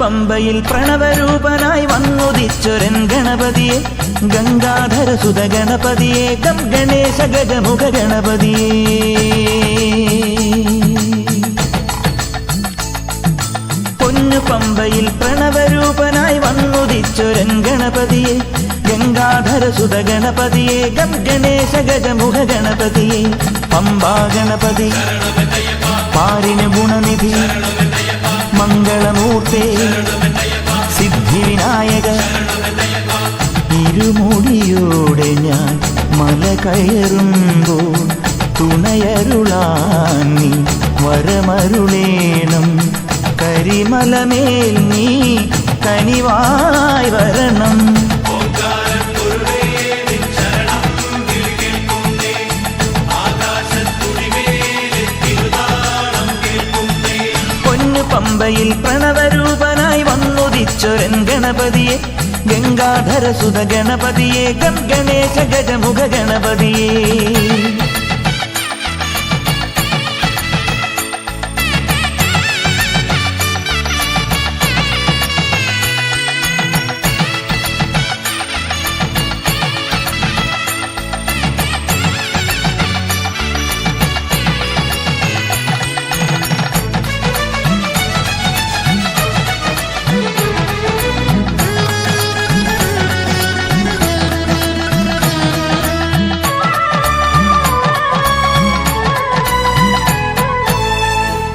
പമ്പയിൽ പ്രണവരൂപനായി വന്നുദിച്ചൊരൻ ഗണപതിയെ. ഗംഗാധര സുത ഗണപതിയെ ഗം ഗണേശ ഗജമുഖ ഗണപതിയെ. പൊന്നു പമ്പയിൽ പ്രണവരൂപനായി വന്നുദിച്ചൊരൻ ഗണപതിയെ. ഗംഗാധര സുത ഗണപതിയെ ഗം ഗണേശ ഗജമുഖ ഗണപതിയെ. പമ്പാ ഗണപതി പാരിന് ഗുണനിധി മംഗളമൂർത്തേ. സിദ്ധിവിനായക ഇരുമുടിയോടെ ഞാൻ മല കയറുമ്പോൾ തുണയരുളാൻ നീ വരമരുളേണം. കരിമലമേൽ നീ കനിവായി വരണം. പമ്പയിൽ പ്രണവരൂപനായി വന്നുദിച്ചൊരൻ ഗണപതിയെ ഗംഗാധര സുത ഗണപതിയെ ഗം ഗജമുഖ ഗണപതിയെ.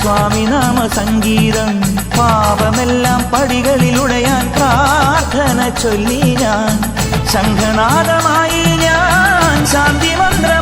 സ്വാമിനാമ സംഗീതം പാപമെല്ലാം പടികളിലുടയാൻ പ്രാർത്ഥന ചൊല്ലി ഞാൻ. ശംഖനാഥമായി ഞാൻ ശാന്തി മന്ത്രമായി